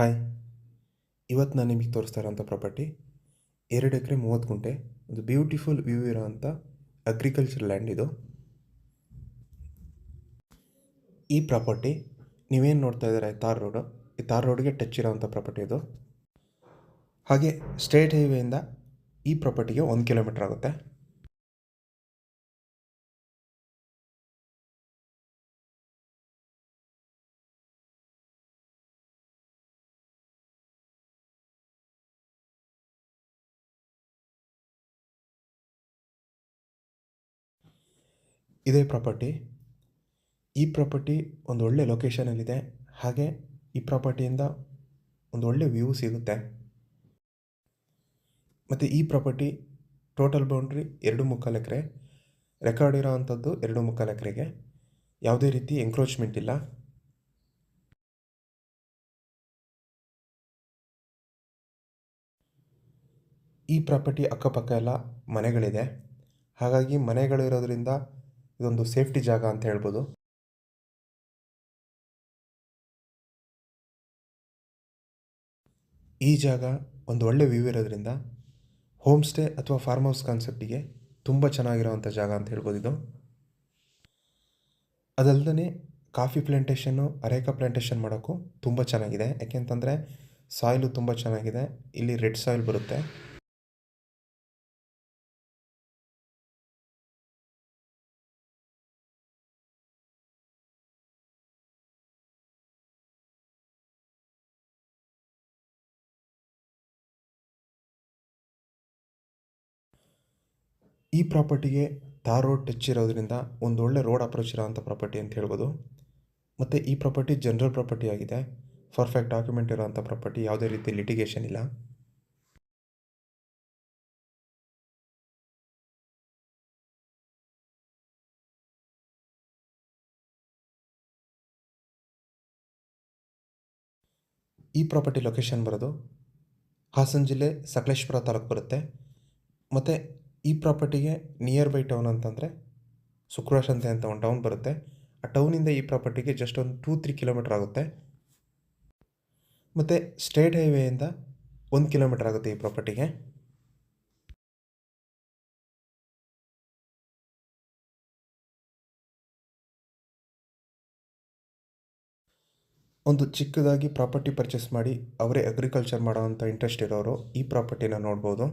Hi ಇವತ್ತು ನಾನು ನಿಮಗೆ ತೋರಿಸ್ತಾ ಇರೋಂಥ ಪ್ರಾಪರ್ಟಿ ಎರಡು ಎಕರೆ ಮೂವತ್ತು ಗುಂಟೆ. ಒಂದು ಬ್ಯೂಟಿಫುಲ್ ವ್ಯೂ ಇರೋವಂಥ ಅಗ್ರಿಕಲ್ಚರ್ ಲ್ಯಾಂಡ್ ಇದು. ಈ ಪ್ರಾಪರ್ಟಿ ನೀವೇನು ನೋಡ್ತಾ ಇದ್ದಾರೆ ತಾರ್ ರೋಡು ಈ ತಾರ್ ರೋಡ್ಗೆ ಟಚ್ ಇರೋವಂಥ ಪ್ರಾಪರ್ಟಿ ಇದು. ಹಾಗೆ ಸ್ಟೇಟ್ ಹೈವೇಯಿಂದ ಈ ಪ್ರಾಪರ್ಟಿಗೆ ಒಂದು ಕಿಲೋಮೀಟ್ರ್ ಆಗುತ್ತೆ. ಇದೇ ಪ್ರಾಪರ್ಟಿ ಈ ಪ್ರಾಪರ್ಟಿ ಒಂದು ಒಳ್ಳೆ ಲೊಕೇಶನಲ್ಲಿದೆ ಹಾಗೆ ಈ ಪ್ರಾಪರ್ಟಿಯಿಂದ ಒಂದು ಒಳ್ಳೆ ವ್ಯೂ ಸಿಗುತ್ತೆ. ಮತ್ತು ಈ ಪ್ರಾಪರ್ಟಿ ಟೋಟಲ್ ಬೌಂಡ್ರಿ ಎರಡು ಮುಕ್ಕಾಲು ಎಕರೆ ರೆಕಾರ್ಡ್ ಇರೋ ಅಂಥದ್ದು ಎರಡು ಮುಕ್ಕಾಲು ಎಕರೆಗೆ. ಯಾವುದೇ ರೀತಿ ಎಂಕ್ರೋಚ್ಮೆಂಟ್ ಇಲ್ಲ. ಈ ಪ್ರಾಪರ್ಟಿ ಅಕ್ಕಪಕ್ಕ ಎಲ್ಲ ಮನೆಗಳಿದೆ. ಹಾಗಾಗಿ ಮನೆಗಳಿರೋದ್ರಿಂದ ಇದೊಂದು ಸೇಫ್ಟಿ ಜಾಗ ಅಂತ ಹೇಳ್ಬೋದು. ಈ ಜಾಗ ಒಂದು ಒಳ್ಳೆ ವ್ಯೂ ಇರೋದ್ರಿಂದ ಹೋಮ್ ಸ್ಟೇ ಅಥವಾ ಫಾರ್ಮ್ ಹೌಸ್ ಕಾನ್ಸೆಪ್ಟಿಗೆ ತುಂಬ ಚೆನ್ನಾಗಿರೋವಂಥ ಜಾಗ ಅಂತ ಹೇಳ್ಬೋದು ಇದು. ಅದಲ್ಲದೆ ಕಾಫಿ ಪ್ಲಾಂಟೇಷನ್ನು, ಅರೇಕಾ ಪ್ಲಾಂಟೇಷನ್ ಮಾಡೋಕ್ಕೂ ತುಂಬ ಚೆನ್ನಾಗಿದೆ. ಯಾಕೆಂತಂದರೆ ಸಾಯಿಲು ತುಂಬ ಚೆನ್ನಾಗಿದೆ. ಇಲ್ಲಿ ರೆಡ್ ಸಾಯಿಲ್ ಬರುತ್ತೆ. ಈ ಪ್ರಾಪರ್ಟಿಗೆ ತಾರ್ ರೋಡ್ ಟಚ್ ಇರೋದ್ರಿಂದ ಒಂದು ಒಳ್ಳೆ ರೋಡ್ ಅಪ್ರೋಚ್ ಇರೋವಂಥ ಪ್ರಾಪರ್ಟಿ ಅಂತ ಹೇಳ್ಬೋದು. ಮತ್ತು ಈ ಪ್ರಾಪರ್ಟಿ ಜನರಲ್ ಪ್ರಾಪರ್ಟಿ ಆಗಿದೆ. ಪರ್ಫೆಕ್ಟ್ ಡಾಕ್ಯುಮೆಂಟ್ ಇರೋವಂಥ ಪ್ರಾಪರ್ಟಿ, ಯಾವುದೇ ರೀತಿ ಲಿಟಿಗೇಷನ್ ಇಲ್ಲ. ಈ ಪ್ರಾಪರ್ಟಿ ಲೊಕೇಶನ್ ಬರೋದು ಹಾಸನ ಜಿಲ್ಲೆ ಸಕಲೇಶ್ಪುರ ತಾಲೂಕು ಬರುತ್ತೆ. ಮತ್ತು ಈ ಪ್ರಾಪರ್ಟಿಗೆ ನಿಯರ್ ಬೈ ಟೌನ್ ಅಂತಂದರೆ ಸಂತೆ ಅಂತ ಒಂದು ಟೌನ್ ಬರುತ್ತೆ. ಆ ಟೌನಿಂದ ಈ ಪ್ರಾಪರ್ಟಿಗೆ ಜಸ್ಟ್ ಒಂದು ಟೂ ತ್ರೀ ಕಿಲೋಮೀಟ್ರ್ ಆಗುತ್ತೆ. ಮತ್ತು ಸ್ಟೇಟ್ ಹೈವೇಯಿಂದ ಒಂದು ಕಿಲೋಮೀಟ್ರ್ ಆಗುತ್ತೆ ಈ ಪ್ರಾಪರ್ಟಿಗೆ. ಒಂದು ಚಿಕ್ಕದಾಗಿ ಪ್ರಾಪರ್ಟಿ ಪರ್ಚೇಸ್ ಮಾಡಿ ಅವರೇ ಅಗ್ರಿಕಲ್ಚರ್ ಮಾಡೋವಂಥ ಇಂಟ್ರೆಸ್ಟ್ ಇರೋರು ಈ ಪ್ರಾಪರ್ಟಿನ ನೋಡ್ಬೋದು.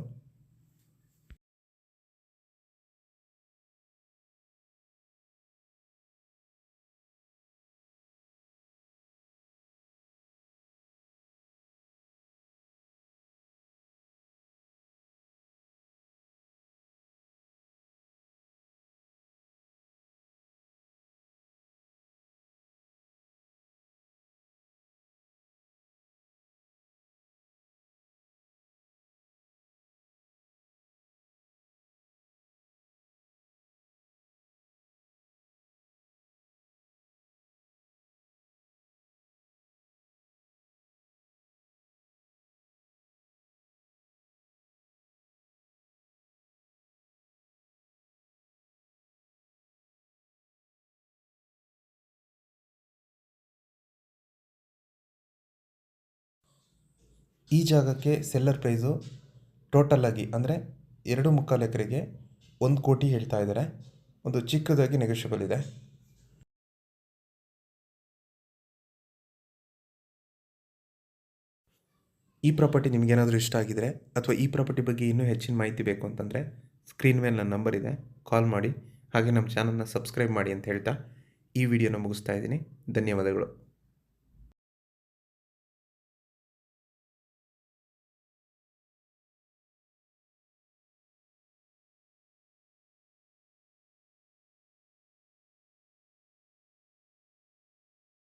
ಈ ಜಾಗಕ್ಕೆ ಸೆಲ್ಲರ್ ಪ್ರೈಸು ಟೋಟಲಾಗಿ ಅಂದರೆ ಎರಡು ಮುಕ್ಕಾಲು ಎಕರೆಗೆ ಒಂದು ಕೋಟಿ ಹೇಳ್ತಾ ಇದ್ದಾರೆ. ಒಂದು ಚಿಕ್ಕದಾಗಿ ನೆಗೋಷಿಯಬಲ್ ಇದೆ. ಈ ಪ್ರಾಪರ್ಟಿ ನಿಮಗೇನಾದರೂ ಇಷ್ಟ ಆಗಿದರೆ ಅಥವಾ ಈ ಪ್ರಾಪರ್ಟಿ ಬಗ್ಗೆ ಇನ್ನೂ ಹೆಚ್ಚಿನ ಮಾಹಿತಿ ಬೇಕು ಅಂತಂದರೆ ಸ್ಕ್ರೀನ್ ಮೇಲೆ ನನ್ನ ನಂಬರ್ ಇದೆ. ಕಾಲ್ ಮಾಡಿ. ಹಾಗೆ ನಮ್ಮ ಚಾನಲ್ನ ಸಬ್ಸ್ಕ್ರೈಬ್ ಮಾಡಿ ಅಂತ ಹೇಳ್ತಾ ಈ ವಿಡಿಯೋನ ಮುಗಿಸ್ತಾ ಇದ್ದೀನಿ. ಧನ್ಯವಾದಗಳು.